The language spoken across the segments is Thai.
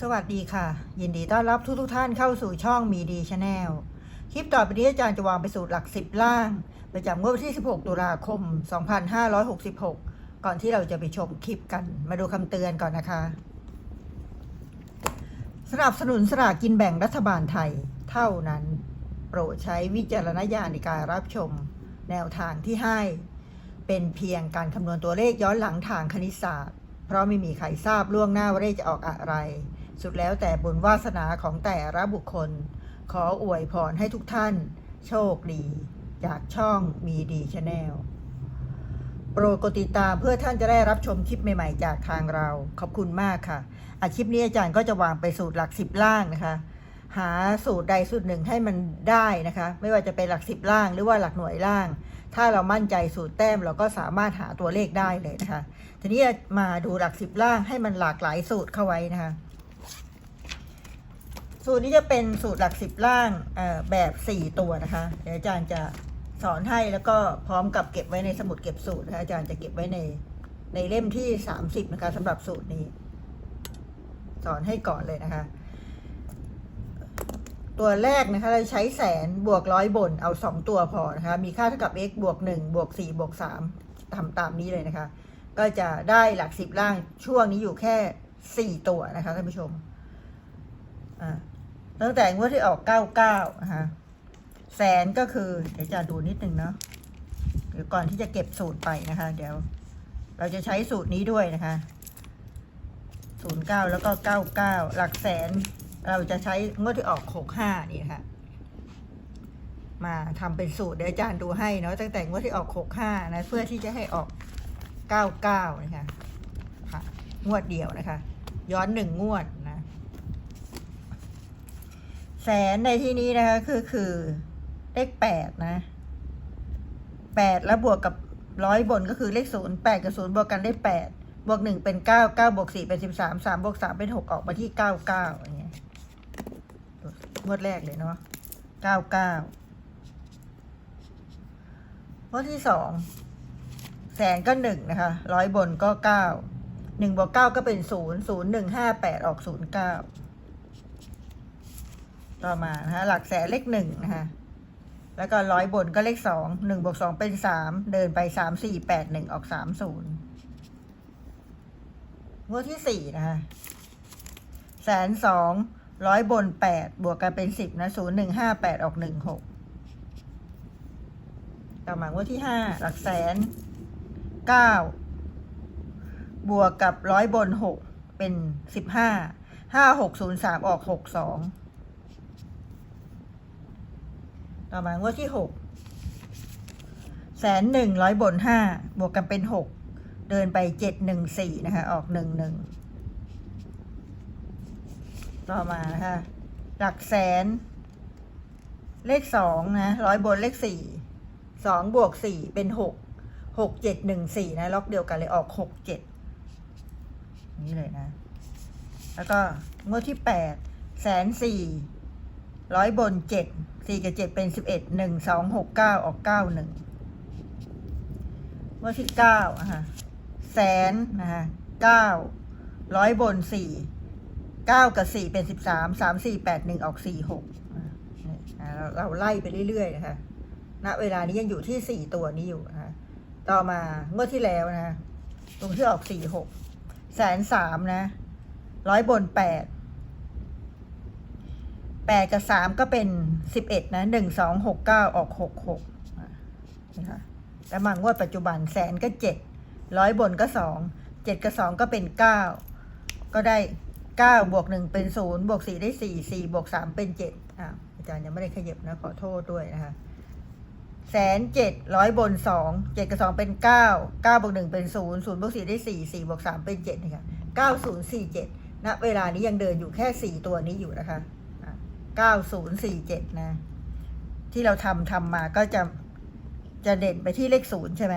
สวัสดีค่ะ ยินดีต้อนรับทุกทุกท่านเข้าสู่ช่องมีดีชาแนลคลิปต่อไปนี้อาจารย์จะวางไปสู่หลักสิบล่าง ประจำงวดวันที่ 16 ตุลาคม 2566 ก่อนที่เราจะไปชมคลิปกัน มาดูคำเตือนก่อนนะคะ สนับสนุนสลากกินแบ่งรัฐบาลไทยเท่านั้น โปรดใช้วิจารณญาณในการรับชมแนวทางที่ให้ เป็นเพียงการคำนวณตัวเลขย้อนหลังทางคณิตศาสตร์ เพราะไม่มีใครทราบล่วงหน้าว่าเลขจะออกอะไร สุดแล้วแต่บุญวาสนาของแต่ละบุคคล ขออวยพรให้ทุกท่าน โชคดี จากช่องมีดีชาแนลโปรดกดติดตามเพื่อท่านจะได้รับชมคลิปใหม่ๆ จากทางเรา ขอบคุณมากค่ะ อาคลิปนี้อาจารย์ก็จะวางไปสูตรหลักสิบล่างนะคะ หาสูตรใดสูตรหนึ่งให้มันได้นะคะ ไม่ว่าจะเป็นหลักสิบล่างหรือว่าหลักหน่วยล่าง ถ้าเรามั่นใจสูตรแต้มเราก็สามารถหาตัวเลขได้เลยนะคะ ทีนี้มาดูหลักสิบล่างให้มันหลากหลายสูตรเข้าไว้นะคะ สูตรนี้จะเป็นสูตรหลักสิบล่างแบบสี่ตัวนะคะ เดี๋ยวอาจารย์จะสอนให้แล้วก็พร้อมกับเก็บไว้ในสมุดเก็บสูตรนะคะอาจารย์จะเก็บไว้ในในเล่มที่สามสิบนะคะสำหรับสูตรนี้ สอนให้ก่อนเลยนะคะ ตัวแรกนะคะ เราใช้แสนบวกร้อยบนเอาสองตัวพอนะคะ มีค่าเท่ากับ x บวกหนึ่งบวกสี่บวกสามทำตามนี้เลยนะคะ ก็จะได้หลักสิบล่างช่วงนี้อยู่แค่สี่ตัวนะคะท่านผู้ชมอ่า ตั้งแต่งวดที่ออกเก้าเก้านะคะแสนก็คือ เดี๋ยวจะดูนิดนึงเนาะเดี๋ยวก่อนที่จะเก็บสูตรไปนะคะ เดี๋ยว เราจะใช้สูตรนี้ด้วยนะคะศูนย์เก้าแล้วก็เก้าเก้าหลักแสน เราจะใช้งวดที่ออกหกห้านี่นะคะมาทำเป็นสูตรเดี๋ยวอาจารย์ดูให้เนาะตั้งแต่งวดที่ออกหกห้านะเพื่อที่จะให้ออกเก้าเก้านะคะงวดเดียวนะคะ ย้อนหนึ่งงวด แสนในที่นี้นะคะคือคือเลขแปดนะแปดแล้วบวกกับร้อยบนก็คือเลขศูนย์แปดกับศูนย์บวกกันได้แปดบวกหนึ่งเป็นเก้าเก้าบวกสี่เป็นสิบสามสามบวกสามเป็นหกออกมาที่เก้าเก้าอย่างเงี้ยงวดแรกเลยเนาะเก้าเก้างวดที่สองแสนก็หนึ่งนะคะร้อยบนก็เก้าหนึ่งบวกเก้าก็เป็นศูนย์ศูนย์หนึ่งห้าแปดออกศูนย์เก้า ต่อมานะคะหลักแสนเลขหนึ่งนะคะแล้วก็ร้อยบนก็เลขสองหนึ่งบวกสองเป็นสามเดินไปสามสี่แปดหนึ่งออกสามศูนย์งวดที่สี่นะคะแสนสองร้อยบนแปดบวกกันเป็นสิบนะศูนย์หนึ่งห้าแปดออกหนึ่งหกต่อมางวดที่ห้าหลักแสนเก้าบวกกับร้อยบนหกเป็นสิบห้าห้าหกศูนย์สามออกหกสอง ต่อมางวดที่หกแสนหนึ่งร้อยบนห้าบวกกันเป็นหกเดินไปเจ็ดหนึ่งสี่นะคะ ออกหนึ่งหนึ่งต่อมานะคะหลักแสน เลขสองนะร้อยบนเลขสี่สองบวกสี่เป็นหกหกเจ็ดหนึ่งสี่นะ ล็อกเดียวกันเลยออกหกเจ็ดนี่เลยนะ แล้วก็งวดที่แปดแสนสี่ร้อยบนเจ็ด สี่กับเจ็ดเป็นสิบเอ็ดหนึ่งสองหกเก้าออกเก้าหนึ่งงวดที่เก้าอะฮะแสนนะคะเก้าร้อยบนสี่เก้ากับสี่เป็นสิบสามสามสี่แปดหนึ่งออกสี่หกเราเราไล่ไปเรื่อยๆนะคะณเวลานี้ยังอยู่ที่สี่ตัวนี้อยู่นะคะต่อมางวดที่แล้วนะคะตรงที่ออกสี่หกแสนสามนะร้อยบนแปด แปดกับสามก็เป็นสิบเอ็ดนะหนึ่งสองหกเก้าออกหกหกนะคะแล้วมางวดปัจจุบันแสนก็เจ็ดร้อยบนก็สองเจ็ดกับสองก็เป็นเก้าก็ได้เก้าบวกหนึ่งเป็นศูนย์บวกสี่ได้สี่สี่บวกสามเป็นเจ็ดอ่าอาจารย์ยังไม่ได้ขยับนะขอโทษด้วยนะคะแสนเจ็ดร้อยบนสองเจ็ดกับสองเป็นเก้าเก้าบวกหนึ่งเป็นศูนย์ศูนย์บวกสี่ได้สี่สี่บวกสามเป็นเจ็ดนะคะเก้าศูนย์สี่เจ็ดณเวลานี้ยังเดินอยู่แค่สี่ตัวนี้อยู่นะคะ เก้าศูนย์สี่เจ็ดนะ ที่เราทำทำมาก็จะจะเด่นไปที่เลขศูนย์ใช่ไหม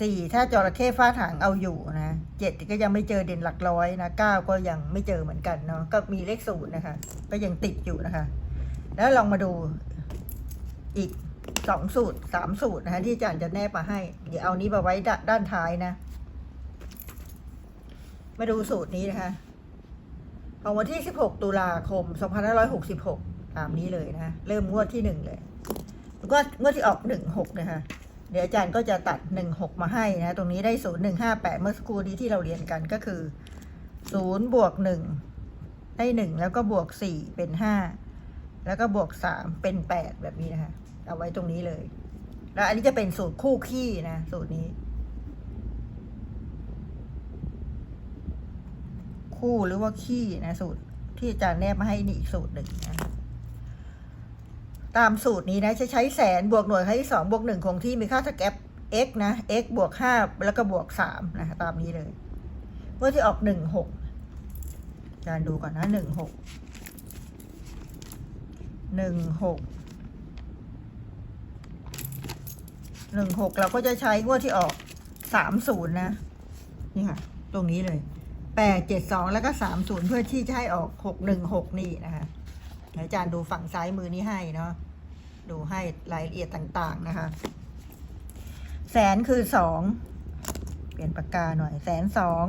สี่ถ้าจระเข้ฟาดหางเอาอยู่นะเจ็ดก็ยังไม่เจอเด่นหลักร้อยนะเก้าก็ยังไม่เจอเหมือนกันเนาะก็มีเลขศูนย์นะคะ ก็ยังติดอยู่นะคะ แล้วลองมาดูอีกสองสูตรสามสูตรนะคะที่อาจารย์จะแนบมาให้ เดี๋ยวเอานี้มาไว้ด้านท้ายนะ มาดูสูตรนี้นะคะ ของวันที่ 16 ตุลาคม 2566 ตามนี้เลยนะ เริ่มงวดที่ 1 เลยงวดงวดที่ออก 16 นะคะ เดี๋ยวอาจารย์ก็จะตัด 16 มาให้นะ ตรงนี้ได้ 0158 เมื่อสักครู่นี้ที่เราเรียนกันก็คือ 0 บวก 1 ได้ 1 แล้วก็บวก 4 เป็น 5 แล้วก็บวก 3 เป็น 8 แบบนี้นะคะ เอาไว้ตรงนี้เลย แล้วอันนี้จะเป็นสูตรคู่ขี้นะ สูตรนี้ คู่หรือว่าขี้นะสูตรที่อาจารย์แนบมาให้นี่อีกสูตรหนึ่งนะตามสูตรนี้นะจะใช้แสนบวกหน่วยครั้งที่สองบวกหนึ่งคงที่มีค่าสแกป x นะ x บวกห้าแล้วก็บวกสามนะตามนี้เลยเมื่อที่ออกหนึ่งหกอาจารย์ดูก่อนนะหนึ่งหกหนึ่งหกหนึ่งหกเราก็จะใช้งวดที่ออกสามศูนย์นะ นี่ค่ะ ตรงนี้เลย แปดเจ็ดสองแล้วก็สามศูนย์เพื่อที่จะให้ออกหกหนึ่งหกนี่นะคะอาจารย์ดูฝั่งซ้ายมือนี้ให้เนาะดูให้รายละเอียดต่าง ๆ นะคะ แสนคือสองเปลี่ยนปากกาหน่อยแสนสอง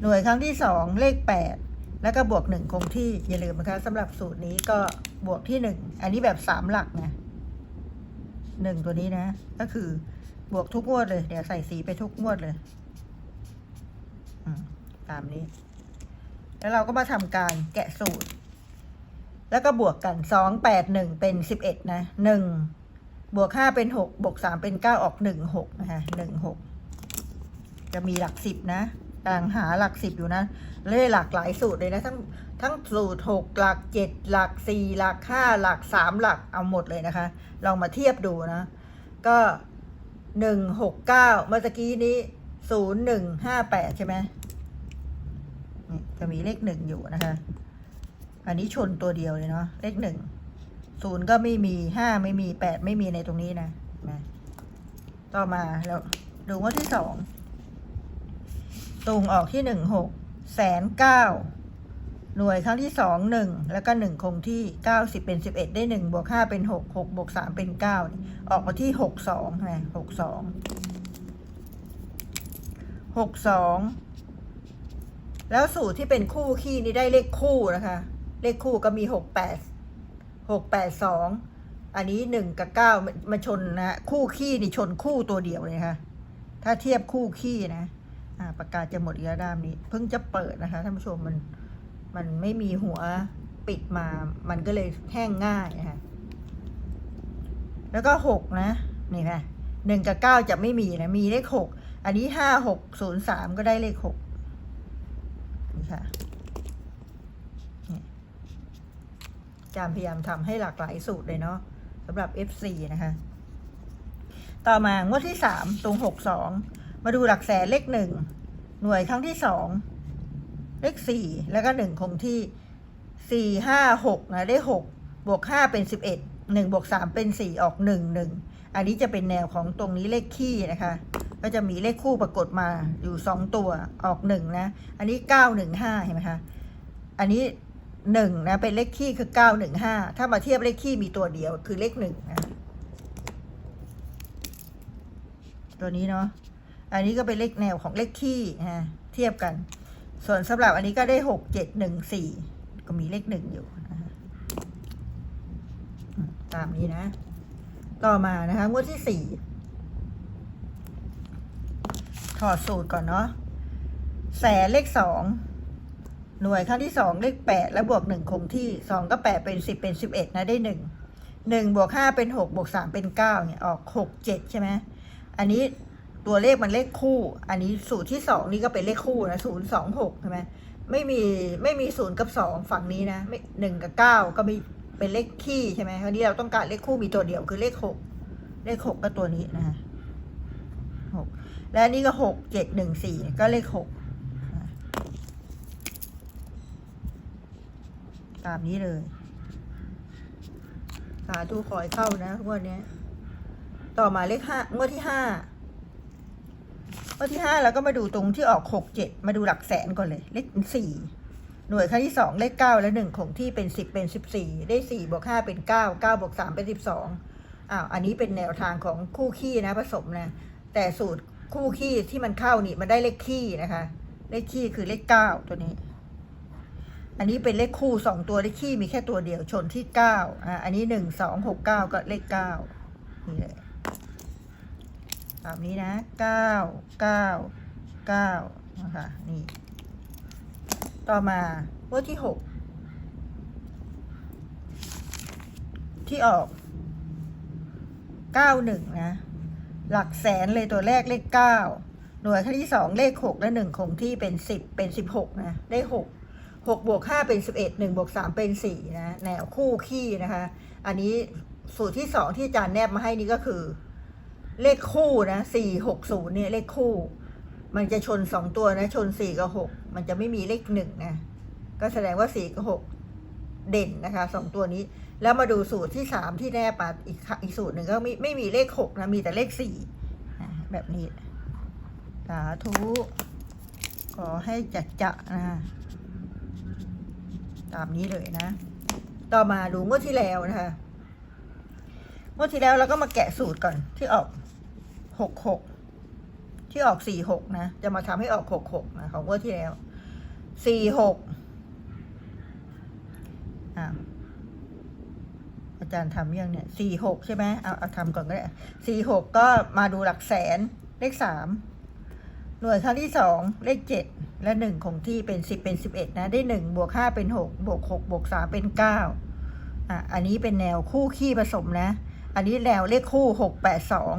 หน่วยครั้งที่สองเลขแปดแล้วก็บวกหนึ่งคงที่อย่าลืมนะคะสำหรับสูตรนี้ก็บวกที่หนึ่งอันนี้แบบสามหลักนะหนึ่งตัวนี้นะ ก็คือบวกทุกงวดเลย เดี๋ยวใส่สีไปทุกงวดเลย อืม ตามนี้ แล้วเราก็มาทำการแกะสูตร แล้วก็บวกกันสองแปดหนึ่งเป็นสิบเอ็ดนะหนึ่งบวกห้าเป็นหกบวกสามเป็นเก้าออกหนึ่งหกนะคะหนึ่งหกจะมีหลักสิบนะกำลังหาหลักสิบอยู่นะเลยหลากหลายสูตรเลยนะทั้งทั้งสูตรหกหลักเจ็ดหลักสี่หลักห้าหลักสามหลักเอาหมดเลยนะคะ ลองมาเทียบดูนะ ก็หนึ่งหกเก้าเมื่อกี้นี้ศูนย์หนึ่งห้าแปดใช่ไหม นี่จะมีเลขหนึ่งอยู่นะคะ อันนี้ชนตัวเดียวเลยเนาะเลขหนึ่งศูนย์ก็ไม่มีห้าไม่มีแปดไม่มีในตรงนี้นะนะต่อมาแล้วดูว่าที่สองตรงออกที่หนึ่งหกแสนเก้าหน่วยครั้งที่สองหนึ่งแล้วก็หนึ่งคงที่เก้าสิบเป็นสิบเอ็ดได้หนึ่งบวกห้าเป็นหกหกบวกสามเป็นเก้าออกมาที่หกสองนะหกสองหกสอง แล้วสูตรที่เป็นคู่ขี้นี่ได้เลขคู่นะคะ เลขคู่ก็มีหกแปดหกแปดสองอันนี้หนึ่งกับเก้ามาชนนะคู่ขี้นี่ชนคู่ตัวเดียวเลยนะคะถ้าเทียบคู่ขี้นะอ่าปากกาจะหมดอีกแล้วด้ามนี้ เพิ่งจะเปิดนะคะท่านผู้ชมมันมันไม่มีหัวปิดมา มันก็เลยแห้งง่ายนะคะแล้วก็หกนะนี่ค่ะหนึ่งกับเก้าจะไม่มีนะมีเลขหกอันนี้ห้าหกศูนย์สามก็ได้เลขหก ค่ะนี่อาจารย์พยายามทำให้หลากหลายสูตรเลยเนาะสำหรับ F4 นะคะ ต่อมางวดที่สามตรงหกสองมาดูหลักแสนเลขหนึ่งหน่วยครั้งที่สองเลขสี่แล้วก็หนึ่งคงที่สี่ห้าหกนะได้หกบวกห้าเป็นสิบเอ็ดหนึ่งบวกสามเป็นสี่ออกหนึ่งหนึ่ง อันนี้จะเป็นแนวของตรงนี้เลขขี้นะคะ ก็จะมีเลขคู่ปรากฏมาอยู่สองตัวออกหนึ่งนะ อันนี้เก้าหนึ่งห้าเห็นไหมคะ อันนี้หนึ่งนะเป็นเลขคี่คือเก้าหนึ่งห้าถ้ามาเทียบเลขคี่มีตัวเดียวคือเลขหนึ่งนะตัวนี้เนาะ อันนี้ก็เป็นเลขแนวของเลขคี่นะเทียบกัน ส่วนสำหรับอันนี้ก็ได้หกเจ็ดหนึ่งสี่ก็มีเลขหนึ่งอยู่นะตามนี้นะ ต่อมานะคะ งวดที่สี่ถอดสูตรก่อนเนาะแสนเลขสองหน่วยครั้งที่สองเลขแปดแล้วบวกหนึ่งคงที่สองก็แปดเป็นสิบเป็นสิบเอ็ดนะได้หนึ่งหนึ่งบวกห้าเป็นหกบวกสามเป็นเก้าเนี่ยออกหกเจ็ดใช่ไหมอันนี้ตัวเลขมันเลขคู่ อันนี้สูตรที่สองนี่ก็เป็นเลขคู่นะศูนย์สองหกใช่ไหมไม่มีไม่มีศูนย์กับสองฝั่งนี้นะไม่หนึ่งกับเก้าก็มี เป็นเลขคี่ใช่ไหมคราวนี้เราต้องการเลขคู่มีตัวเดียวคือเลขหกเลขหกก็ตัวนี้นะหกและนี่ก็หกเจ็ดหนึ่งสี่ก็เลขหกตามนี้เลยสาธุคอยเข้านะงวดนี้ต่อมาเลขห้างวดที่ห้างวดที่ห้าเราก็มาดูตรงที่ออกหกเจ็ดมาดูหลักแสนก่อนเลย เลขสี่ หน่วยครั้งที่สองเลขเก้าและหนึ่งคงที่เป็นสิบเป็นสิบสี่ได้สี่บวกห้าเป็นเก้าเก้าบวกสามเป็นสิบสองอ้าวอันนี้เป็นแนวทางของคู่ขี้นะผสมนะแต่สูตรคู่ขี้ที่มันเข้านี่มันได้เลขขี้นะคะ เลขขี้คือเลขเก้าตัวนี้ อันนี้เป็นเลขคู่สองตัวเลขคี่มีแค่ตัวเดียวชนที่เก้าอะอันนี้หนึ่งสองหกเก้าก็เลขเก้านี่เลยตามนี้นะเก้าเก้าเก้านะคะนี่ ต่อมางวดที่หกที่ออกเก้าหนึ่งนะ หลักแสนเลยตัวแรกเลขเก้าหน่วยขั้นที่สองเลขหกและหนึ่งคงที่เป็นสิบเป็นสิบหกนะ ได้หกหกบวกห้าเป็นสิบเอ็ดหนึ่งบวกสามเป็นสี่นะแนวคู่ขี้นะคะ อันนี้สูตรที่สองที่อาจารย์แนบมาให้นี่ก็คือ เลขคู่นะสี่หกศูนย์เนี่ยเลขคู่ มันจะชนสองตัวนะ ชนสี่กับหกมันจะไม่มีเลขหนึ่งนะ ก็แสดงว่าสี่กับหกเด่นนะคะสองตัวนี้ แล้วมาดูสูตรที่สามที่แนบมาอีกอีกสูตรหนึ่งก็ไม่ไม่มีเลขหกนะ มีแต่เลขสี่แบบนี้ สาธุ ขอให้จัดจะนะ ตามนี้เลยนะ ต่อมาดูงวดที่แล้วนะคะงวดที่แล้วเราก็มาแกะสูตรก่อนที่ออกหกหก ที่ออกสี่หกนะ จะมาทำให้ออกหกหกนะของงวดที่แล้วสี่หกอ่าอาจารย์ทำยังเนี่ยสี่หกใช่ไหมเอาเอาทำก่อนก็ได้สี่หกก็มาดูหลักแสนเลขสามหน่วยครั้งที่สองเลขเจ็ดและหนึ่งคงที่เป็นสิบเป็นสิบเอ็ดนะ ได้หนึ่งบวกห้าเป็นหกบวกหกบวกสามเป็นเก้าอะอันนี้เป็นแนวคู่ขี้ผสมนะ อันนี้แนวเลขคู่หกแปดสอง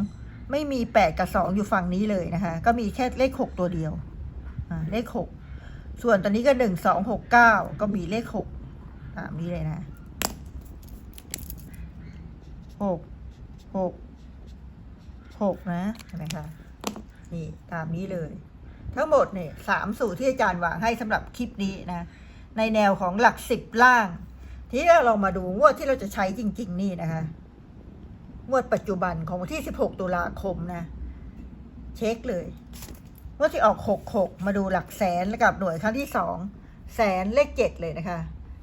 ไม่มีแปดกับสองอยู่ฝั่งนี้เลยนะคะ ก็มีแค่เลขหกตัวเดียวเลขหกส่วนตอนนี้ก็หนึ่งสองหกเก้าก็มีเลขหกตามนี้เลยนะหกหกหกนะเห็นไหมคะนี่ตามนี้เลย ทั้งหมดเนี่ยสามสูตรที่อาจารย์วางให้สำหรับคลิปนี้นะ ในแนวของหลักสิบล่าง ที่เราลองมาดูงวดที่เราจะใช้จริง ๆ นี่นะคะ งวดปัจจุบันของวันที่ 16 ตุลาคมนะ เช็คเลยงวดที่ออก 66 มาดูหลักแสนกับหน่วยครั้งที่สองแสนเลขเจ็ดเลยนะคะ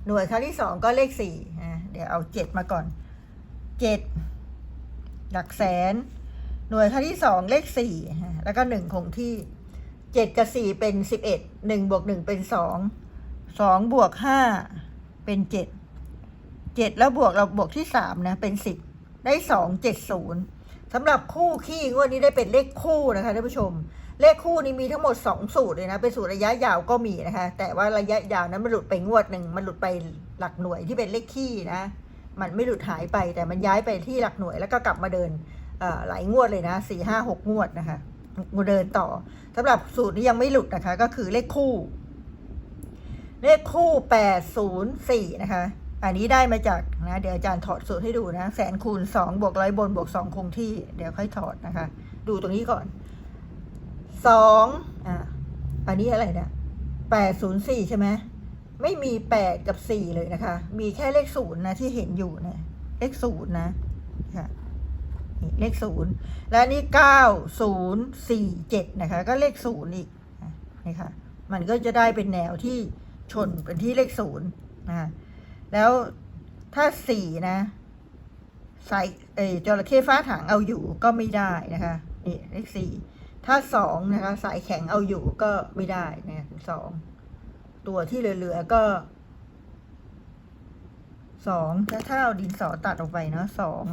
หน่วยครั้งที่สองก็เลขสี่นะเดี๋ยวเอาเจ็ดมาก่อนเจ็ดหลักแสน หน่วยครั้งที่สองเลขสี่แล้วก็หนึ่งคงที่เจ็ดกับสี่เป็นสิบเอ็ดหนึ่งบวกหนึ่งเป็นสองสองบวกห้าเป็นเจ็ดเจ็ดแล้วบวกเราบวกที่สามนะ เป็นสิบ ได้สองเจ็ดศูนย์สำหรับคู่ขี้งวดนี้ได้เป็นเลขคู่นะคะท่านผู้ชม เลขคู่นี้มีทั้งหมดสองสูตรเลยนะ เป็นสูตรระยะยาวก็มีนะคะ แต่ว่าระยะยาวนั้นมันหลุดไปงวดหนึ่งมันหลุดไปหลักหน่วยที่เป็นเลขขี้นะ มันไม่หลุดหายไปแต่มันย้ายไปที่หลักหน่วยแล้วก็กลับมาเดินหลายงวดเลยนะสี่ห้าหกงวดนะคะเดินต่อสำหรับสูตรนี้ยังไม่หลุดนะคะ ก็คือเลขคู่ เลขคู่แปดศูนย์สี่นะคะ อันนี้ได้มาจากนะเดี๋ยวอาจารย์ถอดสูตรให้ดูนะแสนคูณสองบวกร้อยบนบวกสองคงที่ เดี๋ยวค่อยถอดนะคะ ดูตรงนี้ก่อนสองอะอันนี้อะไรเนี่ยแปดศูนย์สี่ใช่ไหมไม่มีแปดกับสี่เลยนะคะ มีแค่เลขศูนย์นะที่เห็นอยู่เนี่ยเลขศูนย์นะค่ะเลขศูนย์และนี่เก้าศูนย์สี่เจ็ดนะคะ ก็เลขศูนย์อีกนะนี่ค่ะ มันก็จะได้เป็นแนวที่ชนเป็นที่เลขศูนย์นะคะ แล้วถ้าสี่นะใส่เออจระเข้ฟ้าถางเอาอยู่ก็ไม่ได้นะคะนี่เลขสี่ถ้าสองนะคะสายแข็งเอาอยู่ก็ไม่ได้นะสองตัวที่เหลือๆก็สองถ้าถ้าเอาดินสอตัดออกไปเนาะสอง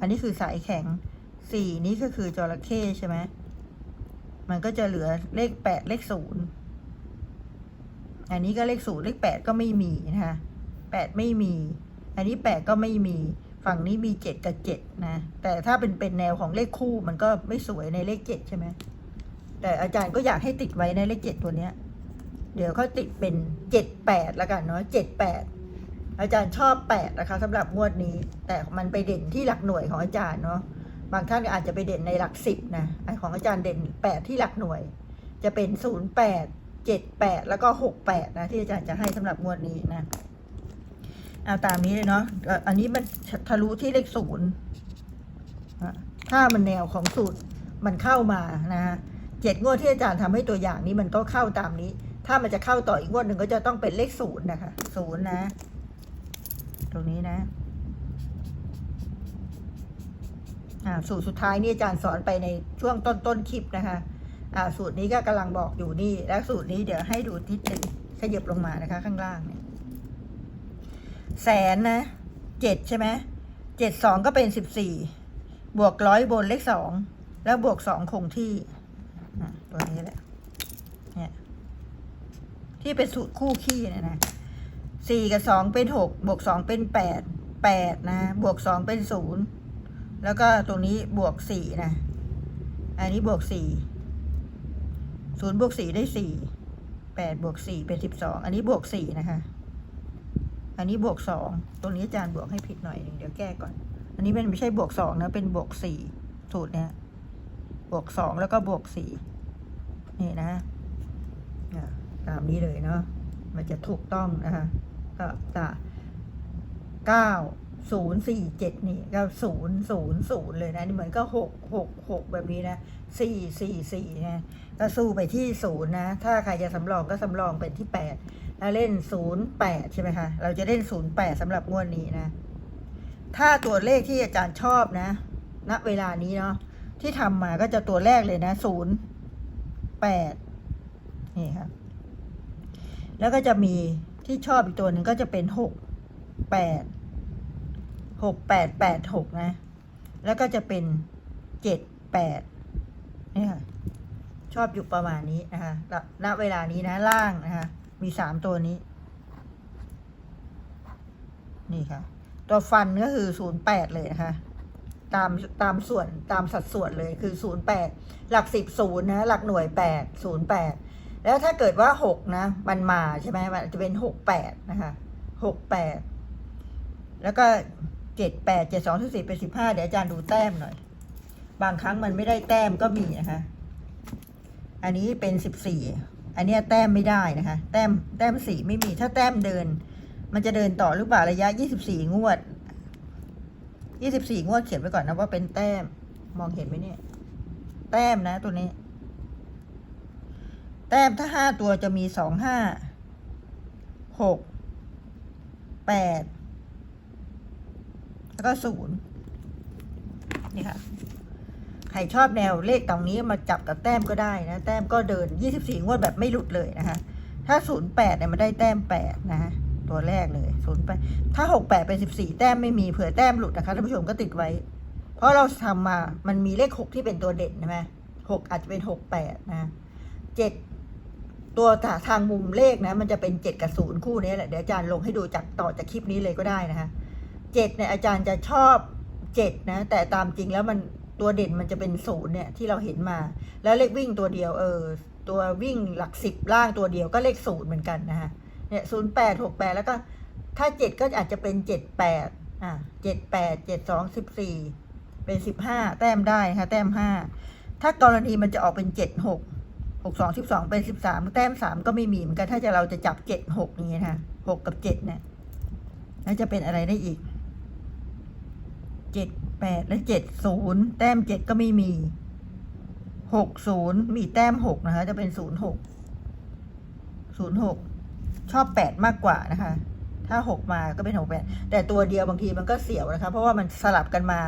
อันนี้คือสายแข็งสี่นี่ก็คือจระเข้ใช่ไหมมันก็จะเหลือเลขแปดเลขศูนย์อันนี้ก็เลขศูนย์เลขแปดก็ไม่มีนะคะ แปดไม่มี อันนี้แปดก็ไม่มี ฝั่งนี้มีเจ็ดกับเจ็ดนะ แต่ถ้าเป็นเป็นแนวของเลขคู่มันก็ไม่สวยในเลขเจ็ดใช่ไหม แต่อาจารย์ก็อยากให้ติดไว้ในเลขเจ็ดตัวเนี้ย เดี๋ยวเขาติดเป็นเจ็ดแปดแล้วกันเนาะเจ็ดแปดอาจารย์ชอบแปดนะคะสำหรับงวดนี้ แต่มันไปเด่นที่หลักหน่วยของอาจารย์เนาะ บางท่านอาจจะไปเด่นในหลักสิบนะไอของอาจารย์เด่นแปดที่หลักหน่วย จะเป็นศูนย์แปดเจ็ดแปดแล้วก็หกแปดนะที่อาจารย์จะให้สำหรับงวดนี้นะ เอาตามนี้เลยเนาะอันนี้มันทะลุที่เลขศูนย์ถ้ามันแนวของสูตรมันเข้ามานะฮะเจ็ดงวดที่อาจารย์ทำให้ตัวอย่างนี้มันก็เข้าตามนี้ ถ้ามันจะเข้าต่ออีกงวดหนึ่งก็จะต้องเป็นเลขศูนย์นะคะศูนย์นะ ตรงนี้นะอ่าสูตรสุดท้ายนี่อาจารย์สอนไปในช่วงต้นต้นๆคลิปนะคะอ่าสูตรนี้ก็กำลังบอกอยู่นี่ แล้วสูตรนี้เดี๋ยวให้ดูนิดหนึ่งขยับลงมานะคะ ข้างล่างเนี่ย แสนนะเจ็ดใช่ไหมเจ็ดสองก็เป็นสิบสี่บวกร้อยบนเลขสองแล้วบวกสองคงที่ตัวนี้แหละเนี่ยที่เป็นสูตรคู่ขี้เนะนะสี่กับสองเป็นหกบวกสองเป็นแปดแปดนะ บวกสองเป็นศูนย์แล้วก็ตรงนี้บวกสี่นะ อันนี้บวกสี่ศูนย์บวกสี่ได้สี่แปดบวกสี่เป็นสิบสองอันนี้บวกสี่นะคะ อันนี้บวกสองตรงนี้อาจารย์บวกให้ผิดหน่อยหนึ่งเดี๋ยวแก้ก่อน อันนี้เป็นไม่ใช่บวกสองนะเป็นบวกสี่สูตรเนี้ยบวกสองแล้วก็บวกสี่นี่นะอะตามนี้เลยเนาะมันจะถูกต้องนะคะก็จะเก้า ศูนย์สี่เจ็ดนี่ก็ศูนย์ศูนย์ศูนย์เลยนะ นี่เหมือนก็หกหกหกแบบนี้นะสี่สี่สี่นะก็สู้ไปที่ศูนย์นะ ถ้าใครจะสำรองก็สำรองเป็นที่แปดแล้วเล่นศูนย์แปดใช่ไหมคะ เราจะเล่นศูนย์แปดสำหรับงวดนี้นะ ถ้าตัวเลขที่อาจารย์ชอบนะณเวลานี้เนาะที่ทำมาก็จะตัวแรกเลยนะศูนย์แปดนี่ครับแล้วก็จะมีที่ชอบอีกตัวหนึ่งก็จะเป็นหกแปด หกแปดแปดหกนะ แล้วก็จะเป็นเจ็ดแปดนี่ค่ะ ชอบอยู่ประมาณนี้นะคะณณเวลานี้นะล่างนะคะ มีสามตัวนี้ นี่ค่ะ ตัวฟันก็คือศูนย์แปดเลยนะคะตามตามส่วนตามสัดส่วนเลยคือศูนย์แปดหลักสิบศูนย์นะหลักหน่วยแปดศูนย์แปดแล้วถ้าเกิดว่าหกนะ มันมาใช่ไหมมันจะเป็นหกแปดนะคะหกแปดแล้วก็ เจ็ดแปดเจ็ดสองสิบสี่เป็นสิบห้าเดี๋ยวอาจารย์ดูแต้มหน่อย บางครั้งมันไม่ได้แต้มก็มีนะคะ อันนี้เป็นสิบสี่อันนี้แต้มไม่ได้นะคะ แต้มแต้มสี่ไม่มีถ้าแต้มเดิน มันจะเดินต่อหรือเปล่าระยะยี่สิบสี่งวดยี่สิบสี่งวดเขียนไว้ก่อนนะว่าเป็นแต้มมองเห็นไหมเนี่ย แต้มนะตัวนี้ แต้มถ้าห้าตัวจะมีสองห้าหกแปด แล้วก็ศูนย์นี่ค่ะ ใครชอบแนวเลขตรงนี้มาจับกับแต้มก็ได้นะ แต้มก็เดินยี่สิบสี่งวดแบบไม่หลุดเลยนะคะ ถ้าศูนย์แปดเนี่ยมันได้แต้มแปดนะฮะตัวแรกเลยศูนย์แปดถ้าหกแปดเป็นสิบสี่แต้มไม่มีเผื่อแต้มหลุดนะคะท่านผู้ชมก็ติดไว้ เพราะเราทำมามันมีเลขหกที่เป็นตัวเด่นใช่ไหมหกอาจจะเป็นหกแปดนะเจ็ดตัวทางมุมเลขนะ มันจะเป็นเจ็ดกับศูนย์คู่นี้แหละเดี๋ยวอาจารย์ลงให้ดูจากต่อจากคลิปนี้เลยก็ได้นะคะ เจ็ดเนี่ยอาจารย์จะชอบเจ็ดนะ แต่ตามจริงแล้วมันตัวเด่นมันจะเป็นศูนย์เนี่ยที่เราเห็นมา แล้วเลขวิ่งตัวเดียวเออตัววิ่งหลักสิบล่างตัวเดียวก็เลขศูนย์เหมือนกันนะคะเนี่ยศูนย์แปดหกแปดแล้วก็ถ้าเจ็ดก็อาจจะเป็นเจ็ดแปดอะเจ็ดแปดเจ็ดสองสิบสี่เป็นสิบห้าแต้มได้นะคะแต้มห้าถ้ากรณีมันจะออกเป็นเจ็ดหกหกสองสิบสองเป็นสิบสามแต้มสามก็ไม่มีเหมือนกันถ้าจะเราจะจับเจ็ดหกนี้นะหกกับเจ็ดเนี่ยแล้วจะเป็นอะไรได้อีก เจ็ดแปดและเจ็ดศูนย์แต้มเจ็ดก็ไม่มีหกศูนย์มีแต้มหกนะคะ จะเป็นศูนย์หกศูนย์หกชอบแปดมากกว่านะคะ ถ้าหกมาก็เป็นหกแปดแต่ตัวเดียวบางทีมันก็เสียวนะคะ เพราะว่ามันสลับกันมา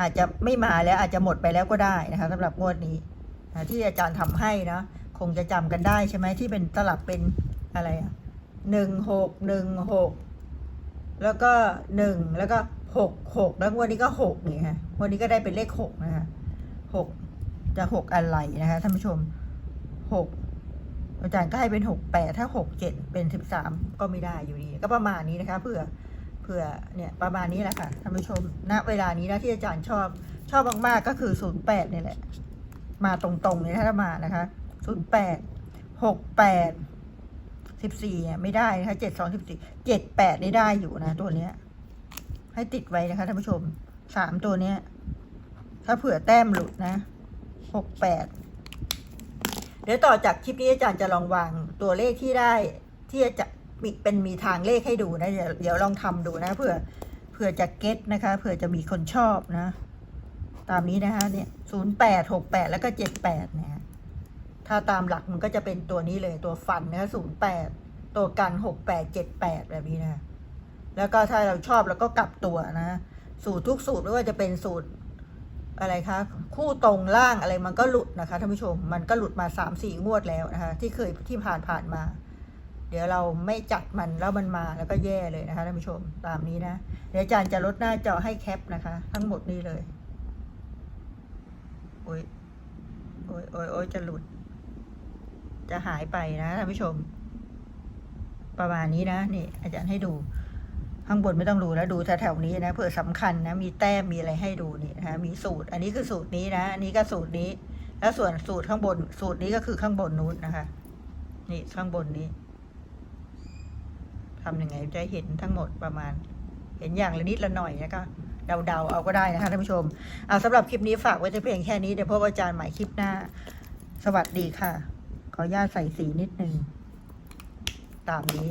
อาจจะไม่มาแล้วอาจจะหมดไปแล้วก็ได้นะคะสำหรับงวดนี้นะที่อาจารย์ทำให้นะคงจะจำกันได้ใช่ไหมที่เป็นสลับเป็นอะไรอะหนึ่งหกหนึ่งหกแล้วก็หนึ่งแล้วก็ หกหกแล้วงวดนี้ก็หกนี่ค่ะงวดนี้ก็ได้เป็นเลขหกนะคะหกจะหกอะไรนะคะท่านผู้ชมหกอาจารย์ก็ให้เป็นหกแปดถ้าหกเจ็ดเป็นสิบสามก็ไม่ได้อยู่ดี ก็ประมาณนี้นะคะเผื่อเผื่อเนี่ยประมาณนี้แหละค่ะท่านผู้ชมณเวลานี้นะที่อาจารย์ชอบชอบมากๆก็คือศูนย์แปดนี่แหละ มาตรงๆเลยถ้ามานะคะศูนย์แปดหกแปดสิบสี่ไม่ได้นะคะเจ็ดสองสิบสี่เจ็ดแปดนี่ได้อยู่นะตัวเนี้ย ให้ติดไว้นะคะท่านผู้ชมสามตัวเนี้ย ถ้าเผื่อแต้มหลุดนะหกแปดเดี๋ยวต่อจากคลิปนี้อาจารย์จะลองวางตัวเลขที่ได้ ที่จะมีเป็นมีทางเลขให้ดูนะ เดี๋ยวเดี๋ยวลองทำดูนะเผื่อเผื่อจะเก็ตนะคะเผื่อจะมีคนชอบนะ ตามนี้นะคะเนี่ยศูนย์แปดหกแปดแล้วก็เจ็ดแปดเนี่ยถ้าตามหลักมันก็จะเป็นตัวนี้เลยตัวฟันนะคะศูนย์แปดตัวกันหกแปดเจ็ดแปดแบบนี้นะ แล้วก็ถ้าเราชอบเราก็กลับตัวนะ สูตรทุกสูตรไม่ว่าจะเป็นสูตรอะไรคะ คู่ตรงล่างอะไรมันก็หลุดนะคะท่านผู้ชม มันก็หลุดมาสามสี่งวดแล้วนะคะ ที่เคยที่ผ่านผ่านมา เดี๋ยวเราไม่จัดมันแล้วมันมาแล้วก็แย่เลยนะคะท่านผู้ชมตามนี้นะเดี๋ยวอาจารย์จะลดหน้าจอให้แคปนะคะ ทั้งหมดนี้เลยโอ้ยโอ้ยโอ้ยโอ้ยจะหลุด จะหายไปนะท่านผู้ชม ประมาณนี้นะนี่อาจารย์ให้ดู ข้างบนไม่ต้องดูแล้วดูแถวๆนี้นะเผื่อสำคัญนะมีแต้มมีอะไรให้ดูนี่นะคะมีสูตร อันนี้คือสูตรนี้นะอันนี้ก็สูตรนี้ แล้วส่วนสูตรข้างบน สูตรนี้ก็คือข้างบนนู้นนะคะ นี่ข้างบนนี้ทำยังไงจะเห็นทั้งหมดประมาณ เห็นอย่างละนิดละหน่อยนะก็เดาๆเอาก็ได้นะคะท่านผู้ชมเอาสำหรับคลิปนี้ฝากไว้แต่เพียงแค่นี้เดี๋ยวพบอาจารย์ใหม่คลิปหน้า สวัสดีค่ะ ขออนุญาตใส่สีนิดนึงตามนี้